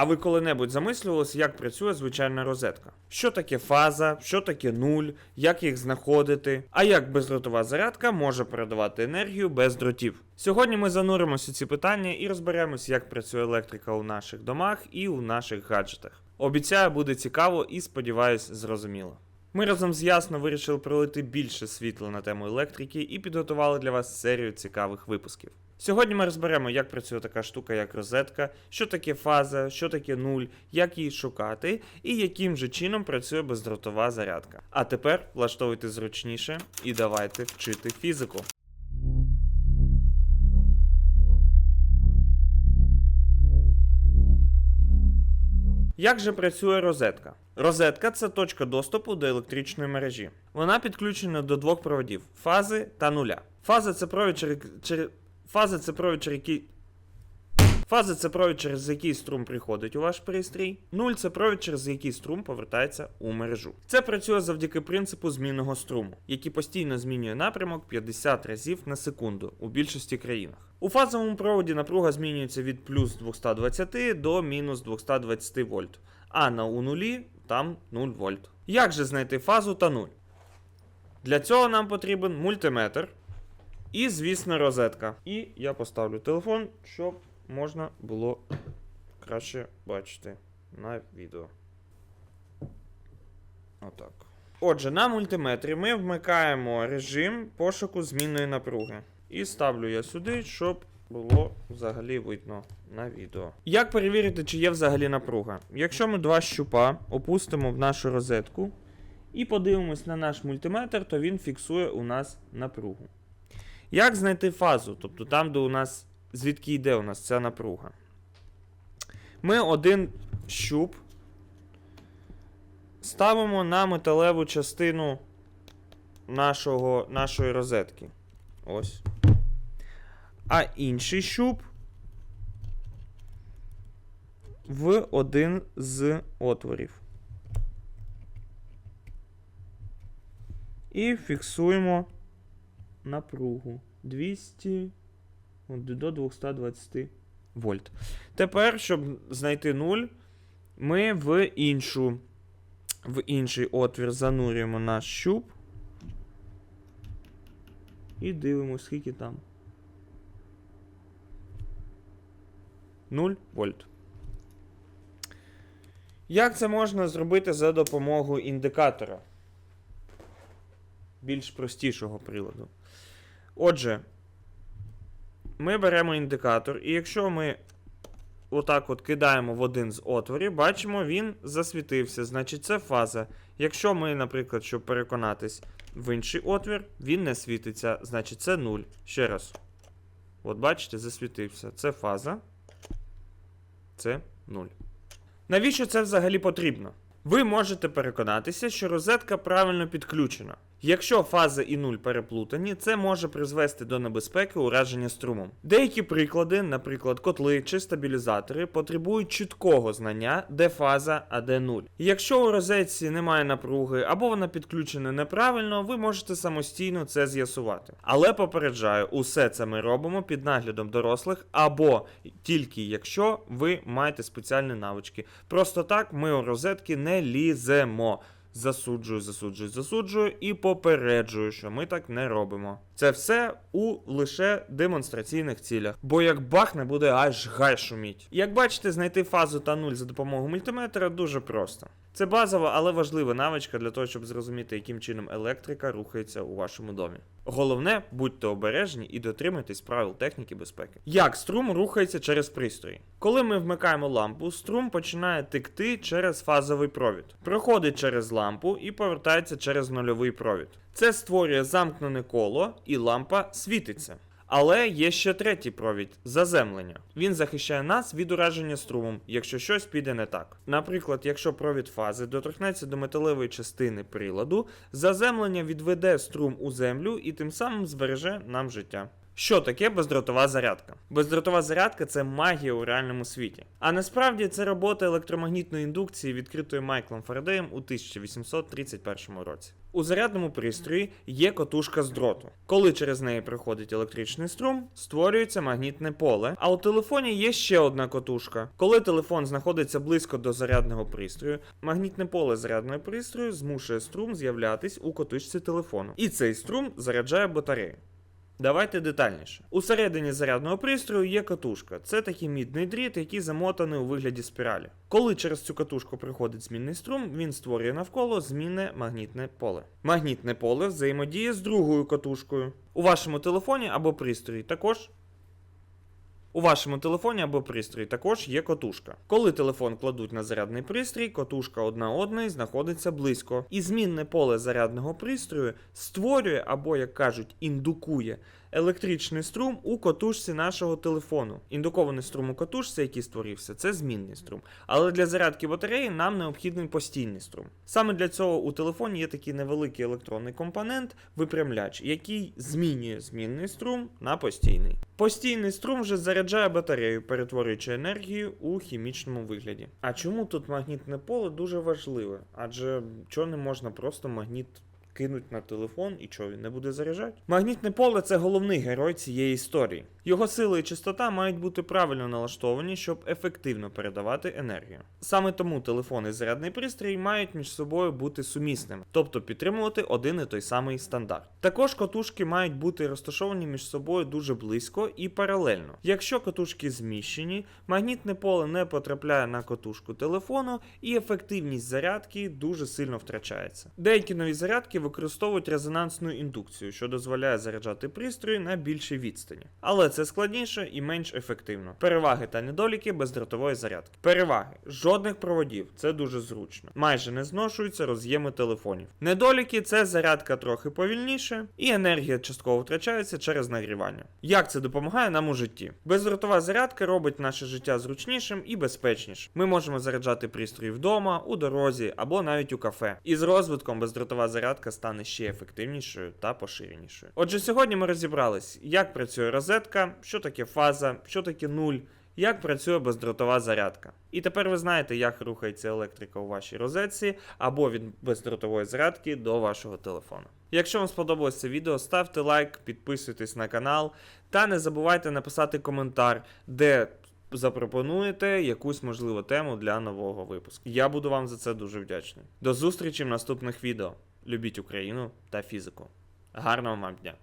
А ви коли-небудь замислювалися, як працює звичайна розетка? Що таке фаза, що таке нуль, як їх знаходити, а як бездротова зарядка може передавати енергію без дротів? Сьогодні ми зануримося ці питання і розберемося, як працює електрика у наших домах і у наших гаджетах. Обіцяю, буде цікаво і сподіваюсь, зрозуміло. Ми разом з Ясно вирішили пролити більше світла на тему електрики і підготували для вас серію цікавих випусків. Сьогодні ми розберемо, як працює така штука, як розетка, що таке фаза, що таке нуль, як її шукати і яким же чином працює бездротова зарядка. А тепер влаштовуйте зручніше і давайте вчити фізику. Як же працює розетка? Розетка це точка доступу до електричної мережі. Вона підключена до двох проводів фази та нуля. Фаза це провід через. Фаза це провід через який. Фаза це провід, через який струм приходить у ваш пристрій. Нуль це провід, через який струм повертається у мережу. Це працює завдяки принципу змінного струму, який постійно змінює напрямок 50 разів на секунду у більшості країнах. У фазовому проводі напруга змінюється від плюс 220 до мінус 220 вольт, а на у нулі там 0 вольт. Як же знайти фазу та нуль? Для цього нам потрібен мультиметр і, звісно, розетка. І я поставлю телефон, щоб можна було краще бачити на відео. Отак. Отже, на мультиметрі ми вмикаємо режим пошуку змінної напруги. І ставлю я сюди, щоб було взагалі видно на відео. Як перевірити, чи є взагалі напруга? Якщо ми два щупа опустимо в нашу розетку і подивимось на наш мультиметр, то він фіксує у нас напругу. Як знайти фазу? Тобто там, де у нас звідки йде у нас ця напруга? Ми один щуп ставимо на металеву частину нашого, нашої розетки. Ось. А інший щуп в один з отворів. І фіксуємо напругу 200 до 220 вольт. Тепер, щоб знайти 0, ми в іншу, в інший отвір занурюємо наш щуп. І дивимося, скільки там. 0 вольт. Як це можна зробити за допомогою індикатора? Більш простішого приладу. Отже, ми беремо індикатор, і якщо ми отак от кидаємо в один з отворів, бачимо, він засвітився. Значить, це фаза. Якщо ми, наприклад, щоб переконатись в інший отвір, він не світиться, значить це 0. Ще раз. От бачите, засвітився. Це фаза. Це 0. Навіщо це взагалі потрібно? Ви можете переконатися, що розетка правильно підключена. Якщо фаза і нуль переплутані, це може призвести до небезпеки ураження струмом. Деякі приклади, наприклад, котли чи стабілізатори, потребують чіткого знання, де фаза, а де нуль. Якщо у розетці немає напруги або вона підключена неправильно, ви можете самостійно це з'ясувати. Але попереджаю, усе це ми робимо під наглядом дорослих, або тільки якщо ви маєте спеціальні навички. Просто так ми у розетки не ліземо. Засуджую, засуджую, засуджую і попереджую, що ми так не робимо. Це все у лише демонстраційних цілях. Бо як бахне, буде аж гай шуміть. Як бачите, знайти фазу та нуль за допомогою мультиметра дуже просто. Це базова, але важлива навичка для того, щоб зрозуміти, яким чином електрика рухається у вашому домі. Головне, будьте обережні і дотримуйтесь правил техніки безпеки. Як струм рухається через пристрої? Коли ми вмикаємо лампу, струм починає текти через фазовий провід, проходить через лампу і повертається через нульовий провід. Це створює замкнене коло, і лампа світиться. Але є ще третій провід заземлення. Він захищає нас від ураження струмом, якщо щось піде не так. Наприклад, якщо провід фази доторкнеться до металевої частини приладу, заземлення відведе струм у землю і тим самим збереже нам життя. Що таке бездротова зарядка? Бездротова зарядка це магія у реальному світі. А насправді це робота електромагнітної індукції, відкритої Майклом Фарадеєм у 1831 році. У зарядному пристрої є котушка з дроту. Коли через неї проходить електричний струм, створюється магнітне поле. А у телефоні є ще одна котушка. Коли телефон знаходиться близько до зарядного пристрою, магнітне поле зарядного пристрою змушує струм з'являтись у котушці телефону. І цей струм заряджає батарею. Давайте детальніше. Усередині зарядного пристрою є катушка. Це такий мідний дріт, який замотаний у вигляді спіралі. Коли через цю катушку приходить змінний струм, він створює навколо змінне магнітне поле. Магнітне поле взаємодіє з другою катушкою. У вашому телефоні або пристрої також у вашому телефоні або пристрої також є котушка. Коли телефон кладуть на зарядний пристрій, котушка одна одної знаходиться близько. І змінне поле зарядного пристрою створює або, як кажуть, індукує електричний струм у котушці нашого телефону. Індукований струм у котушці, який створився, це змінний струм. Але для зарядки батареї нам необхідний постійний струм. Саме для цього у телефоні є такий невеликий електронний компонент, випрямляч, який змінює змінний струм на постійний. Постійний струм вже заряджає батарею, перетворюючи енергію у хімічному вигляді. А чому тут магнітне поле дуже важливе? Адже чого не можна просто магніт кинуть на телефон і що він не буде заряджати? Магнітне поле це головний герой цієї історії. Його сила і частота мають бути правильно налаштовані, щоб ефективно передавати енергію. Саме тому телефон і зарядний пристрій мають між собою бути сумісними, тобто підтримувати один і той самий стандарт. Також катушки мають бути розташовані між собою дуже близько і паралельно. Якщо катушки зміщені, магнітне поле не потрапляє на катушку телефону, і ефективність зарядки дуже сильно втрачається. Деякі нові зарядки використовують резонансну індукцію, що дозволяє заряджати пристрої на більшій відстані. Але це складніше і менш ефективно. Переваги та недоліки бездротової зарядки. Переваги: жодних проводів, це дуже зручно. Майже не зношуються роз'єми телефонів. Недоліки це зарядка трохи повільніше, і енергія частково втрачається через нагрівання. Як це допомагає нам у житті? Бездротова зарядка робить наше життя зручнішим і безпечнішим. Ми можемо заряджати пристрої вдома, у дорозі або навіть у кафе. І з розвитком бездротова зарядка стане ще ефективнішою та поширенішою. Отже, сьогодні ми розібрались, як працює розетка, що таке фаза, що таке нуль. Як працює бездротова зарядка. І тепер ви знаєте, як рухається електрика у вашій розетці або від бездротової зарядки до вашого телефону. Якщо вам сподобалось це відео, ставте лайк, підписуйтесь на канал та не забувайте написати коментар, де запропонуєте якусь можливу тему для нового випуску. Я буду вам за це дуже вдячний. До зустрічі в наступних відео. Любіть Україну та фізику. Гарного вам дня!